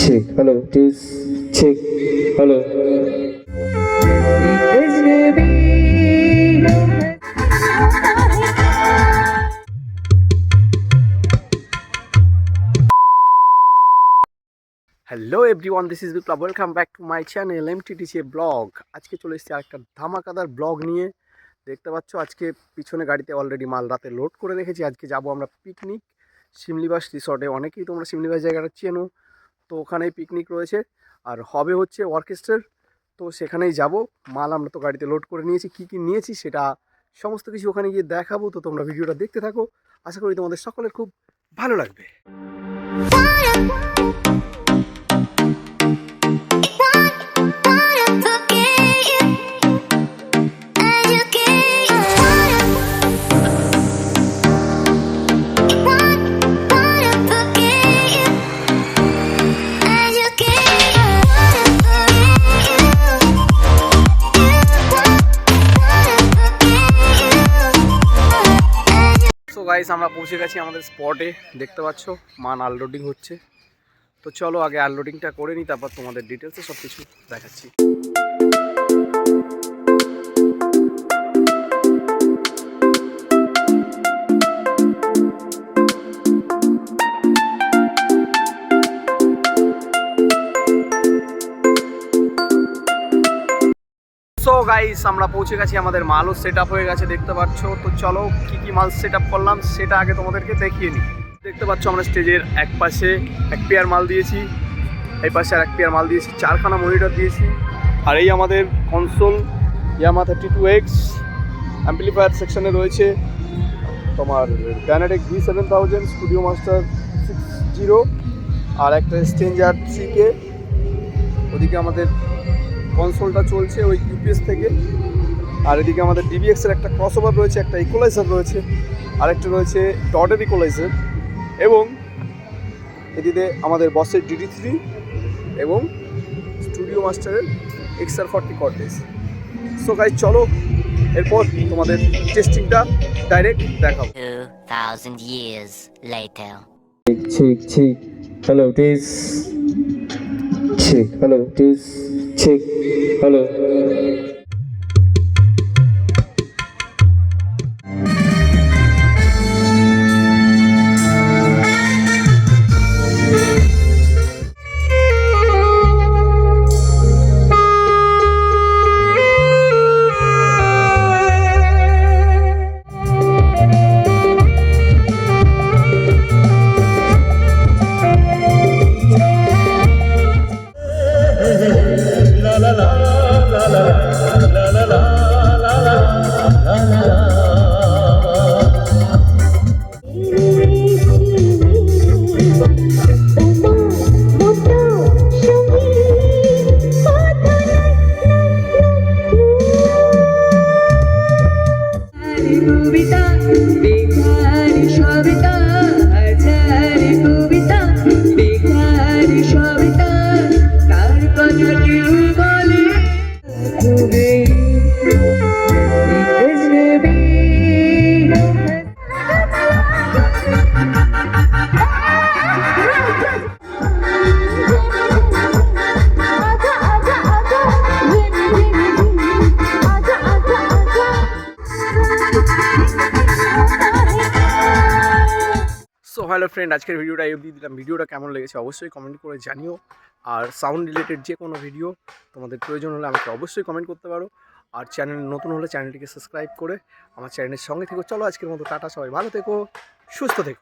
check. Hello, this check. Hello. Hello everyone this is Biplab welcome back to my channel MTTC blog আজকে চলে এসেছি আরেকটা ধামাকাদার blog নিয়ে দেখতে পাচ্ছ আজকে পিছনে গাড়িতে অলরেডি মাল রাতে লোড করে রেখেছি আজকে যাব আমরা পিকনিক শিমলিবাস রিসর্টে অনেকেই তোমরা শিমলিবাস জায়গাটা চেনো তো ওখানেই পিকনিক রয়েছে। আর হবে হচ্ছে অর্কেস্ট্রার তো সেখানেই যাব। মাল আমরা তো গাড়িতে লোড করে নিয়েছি, কি কী নিয়েছি সেটা সমস্ত কিছু ওখানে গিয়ে দেখাবো। তো তোমরা ভিডিওটা দেখতে থাকো। আশা করি তোমাদের সকলের খুব ভালো লাগবে। গাইস আমরা পৌঁছে গেছি আমাদের স্পটে দেখতে পাচ্ছ, মান আনলোডিং হচ্ছে। তো চলো আগে আনলোডিংটা করে নিই তারপর তোমাদের ডিটেলসে সব কিছু দেখাচ্ছি। গাইস আমরা পৌঁছে গেছি, আমাদের মালও সেট আপ হয়ে গেছে, দেখতে পাচ্ছ। তো চলো, কি কি মাল সেট আপ করলাম, সেটা আগে তোমাদেরকে দেখিয়ে নিই। দেখতে পাচ্ছ, আমরা স্টেজের এক পাশে এক পেয়ার মাল দিয়েছি, এই পাশে আর এক পেয়ার মাল দিয়েছি, চারখানা মনিটর দিয়েছি। আর এই আমাদের console Yamaha thirty two X amplifier সেকশনে রয়েছে তোমার Dynatic V seven thousand studio master six zero আর একটা স্টেঞ্জার থ্রি কে ওদিকে আমাদের কনসোলটা চলছে ওই ইউপিএস থেকে আর এদিকে আমাদের ডিবিএক্স এর একটা ক্রসওভার রয়েছে একটা ইকোলাইজার রয়েছে আরেকটা রয়েছে ডটের ইকোলাইজার এবং এদিকে আমাদের বসের ডিডি থ্রি এবং স্টুডিও মাস্টারের XR forty cords so guys চলো এরপর তোমাদের টেস্টিংটা ডাইরেক্ট দেখাবো 2,000 years later. Check, check, check. Hello, this check. Hello, this Hello. Yeah. Hello friend আজকের ভিডিওটা এই অবধি দিলাম। ভিডিওটা কেমন লেগেছে অবশ্যই কমেন্ট করে জানিও। আর সাউন্ড রিলেটেড যে কোনো ভিডিও তোমাদের প্রয়োজন হলে আমাকে অবশ্যই কমেন্ট করতে পারো। আর চ্যানেল নতুন হলে চ্যানেলটিকে সাবস্ক্রাইব করে আমার চ্যানেলের সঙ্গে থেকো। চলো আজকের মতো, টাটা সবাই। ভালো থেকো, সুস্থ থেকো।